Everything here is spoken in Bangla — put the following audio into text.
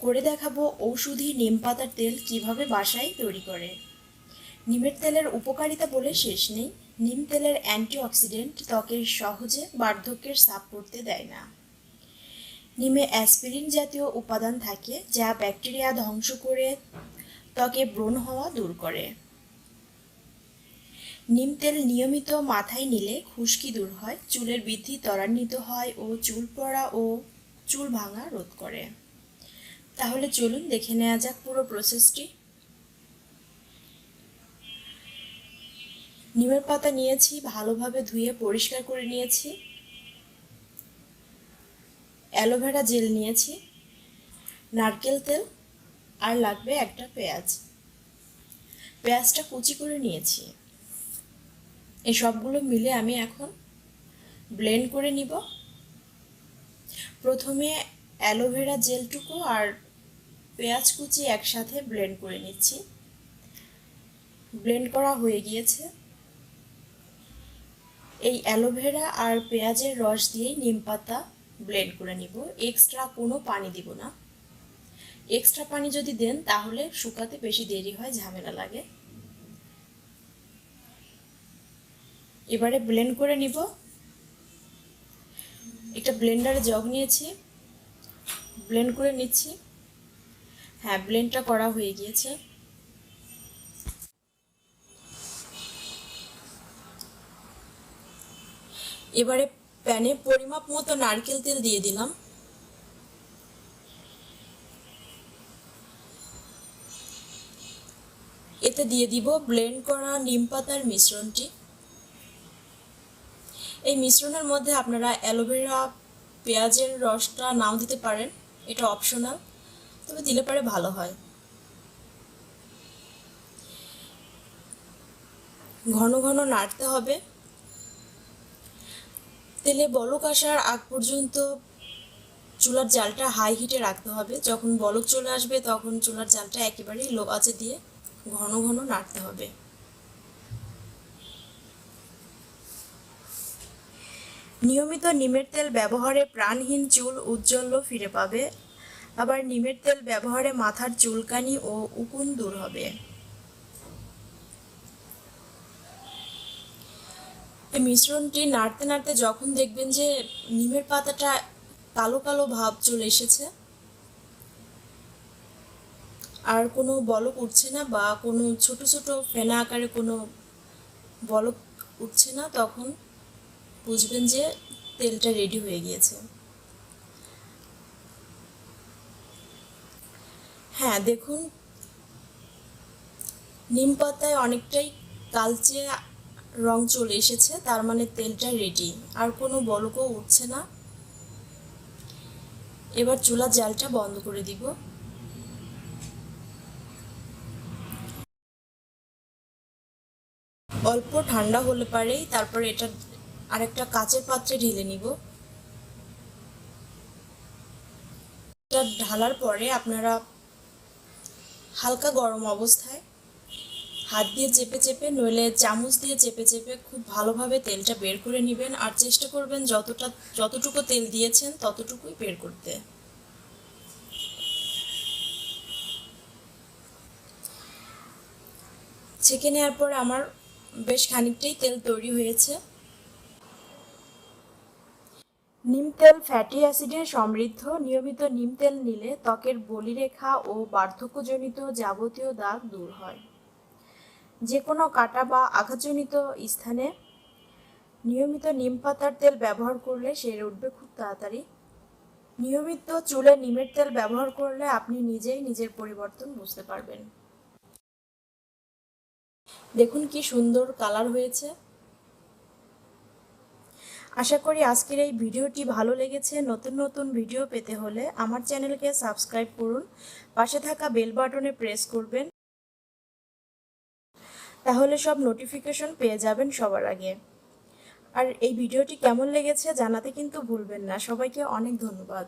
করে দেখাবো ঔষধি নিম পাতার তেল কীভাবে বাসায় তৈরি করে। নিমের তেলের উপকারিতা বলে শেষ নেই। নিম তেলের অ্যান্টিঅক্সিডেন্ট ত্বকের সহজে বার্ধক্যের সাপ পড়তে দেয় না। নিমে অ্যাসপিরিন জাতীয় উপাদান থাকে যা ব্যাকটেরিয়া ধ্বংস করে ত্বকে ব্রণ হওয়া দূর করে। নিম তেল নিয়মিত মাথায় নিলে খুশকি দূর হয়, চুলের বৃদ্ধি ত্বরান্বিত হয় ও চুল পড়া ও চুল ভাঙা রোধ করে। তাহলে চলুন দেখে নেওয়া যাক পুরো প্রসেসটি নিমের পাতা নিয়েছি, ভালোভাবে ধুয়ে পরিষ্কার করে নিয়েছি। অ্যালোভেরা জেল নিয়েছি, নারকেল তেল, আর লাগবে একটা পেঁয়াজ। পেঁয়াজটা কুচি করে নিয়েছি। এই সবগুলো মিলে আমি এখন ব্লেন্ড করে নিব। প্রথমে অ্যালোভেরা জেলটুকু আর পেঁয়াজ কুচি একসাথে ব্লেন্ড করে নিচ্ছি। ব্লেন্ড করা হয়ে গিয়েছে। এই অ্যালোভেরা আর পেঁয়াজের রস দিয়েই নিম পাতা ব্লেন্ড করে নিব। এক্সট্রা কোনো পানি দিব না। এক্সট্রা পানি যদি দেন, তাহলে শুকাতে বেশি দেরি হয়, ঝামেলা লাগে। এবারে ব্লেন্ড করে নিব। একটা ব্লেন্ডারে জগ নিয়েছি। ব্লেন্ড করে নিচ্ছি। হ্যাঁ ব্লেন্ডটা করা হয়ে গিয়েছে। এবারে প্যানে পরিমাপ মতো নারকেল তেল দিয়ে দিলাম। এতে দিয়ে দিব ব্লেন্ড করা নিম পাতার মিশ্রণটি। এই মিশ্রণের মধ্যে আপনারা অ্যালোভেরা, পেঁয়াজের রসটা নাও দিতে পারেন, এটা অপশনাল তবে দিলে পারে ভালো হয়। ঘন ঘন নাড়তে হবে। তেলে বলক আসার আগ পর্যন্ত চুলার জালটা হাই হিটে রাখতে হবে। যখন বলক চলে আসবে তখন চুলার জালটা একেবারেই লো আঁচে দিয়ে ঘন ঘন নাড়তে হবে। নিয়মিত নিমের তেল ব্যবহারে প্রাণহীন চুল উজ্জ্বল ফিরে পাবে। আবার নিমের তেল ব্যবহারে মাথার চুলকানি ও উকুন দূর হবে। এই মিশ্রণটি নাড়তে নাড়তে যখন দেখবেন যে নিমের পাতাটা কালো কালো ভাব চলে এসেছে, আর কোনো বলক উঠছে না বা কোনো ছোট ছোট ফেনা আকারে কোনো বলক উঠছে না, তখন বুঝবেন যে তেলটা রেডি হয়ে গিয়েছে। হ্যাঁ দেখুন। নিম পাতায় অনেকটাই কালচে রং চলে এসেছে, তার মানে তেলটা রেডি আর কোনো বলকও উঠছে না। এবার চুলার জালটা বন্ধ করে দিব। অল্প ঠান্ডা হলে পারেই তারপরে এটা আরেকটা কাচের পাত্রে ঢেলে নিব। এটা ঢালার পরে আপনারা হালকা গরম অবস্থায় হাত দিয়ে চেপে চেপে, নইলে চামচ দিয়ে চেপে চেপে খুব ভালোভাবে তেলটা বের করে নেবেন আর চেষ্টা করবেন যতটা, যতটুকু তেল দিয়েছেন ততটুকুই বের করতে। ছেঁকে নেওয়ার পরে আমার বেশ খানিকটাই তেল তৈরি হয়েছে। নিম তেল ফ্যাটি অ্যাসিডে সমৃদ্ধ। নিয়মিত নিম তেল নিলে ত্বকের বলিরেখা ও বার্ধক্যজনিত যাবতীয় দাগ দূর হয়। যে কোনো কাটা বা আঘাতজনিত স্থানে নিয়মিত নিম পাতার তেল ব্যবহার করলে সেরে উঠবে খুব তাড়াতাড়ি। নিয়মিত চুলে নিমের তেল ব্যবহার করলে আপনি নিজেই নিজের পরিবর্তন বুঝতে পারবেন। দেখুন কি সুন্দর কালার হয়েছে। আশা করি আজকের এই ভিডিওটি ভালো লেগেছে। নতুন নতুন ভিডিও পেতে হলে আমার চ্যানেলকে সাবস্ক্রাইব করুন। পাশে থাকা বেল বাটনে প্রেস করবেন। তাহলে সব নোটিফিকেশন পেয়ে যাবেন সবার আগে। আর এই ভিডিওটি কেমন লেগেছে জানাতে কিন্তু ভুলবেন না। সবাইকে অনেক ধন্যবাদ।